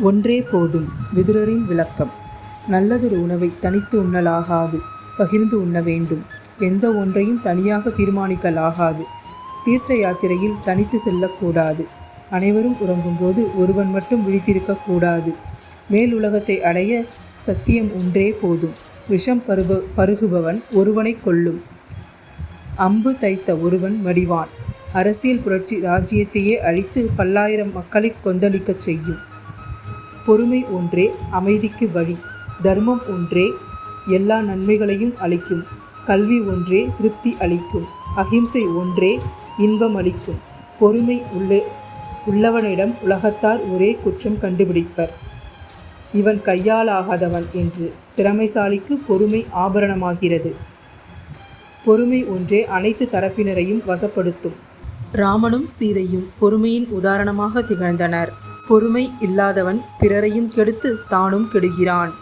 ஒன்றே போதும் விதுரரின் விளக்கம். நல்லதொரு உணவை தனித்து உண்ணலாகாது பகிர்ந்து உண்ண வேண்டும். எந்த ஒன்றையும் தனியாக தீர்மானிக்கலாகாது. தீர்த்த யாத்திரையில் தனித்து செல்லக்கூடாது. அனைவரும் உறங்கும்போது ஒருவன் மட்டும் விழித்திருக்கக்கூடாது. மேலுலகத்தை அடைய சத்தியம் ஒன்றே போதும். விஷம் பருப பருகுபவன் ஒருவனை கொல்லும். அம்பு தைத்த ஒருவன் மடிவான். அரசியல் புரட்சி ராஜ்யத்தையே அழித்து பல்லாயிரம் மக்களை கொந்தளிக்கச் செய்யும். பொறுமை ஒன்றே அமைதிக்கு வழி தர்மம் ஒன்றே எல்லா நன்மைகளையும் அளிக்கும் கல்வி ஒன்றே திருப்தி அளிக்கும் அகிம்சை ஒன்றே இன்பம் அளிக்கும். பொறுமை உள்ள உள்ளவனிடம் உலகத்தார் ஒரே குற்றம் கண்டுபிடிப்பர். இவன் கையாலாகாதவன் என்று திறமைசாலிக்கு பொறுமை ஆபரணமாகிறது. பொறுமை ஒன்றே அனைத்து தரப்பினரையும் வசப்படுத்தும். ராமனும் சீதையும் பொறுமையின் உதாரணமாக திகழ்ந்தனர். பொறுமை இல்லாதவன் பிறரையும் கெடுத்து தானும் கெடுகிறான்.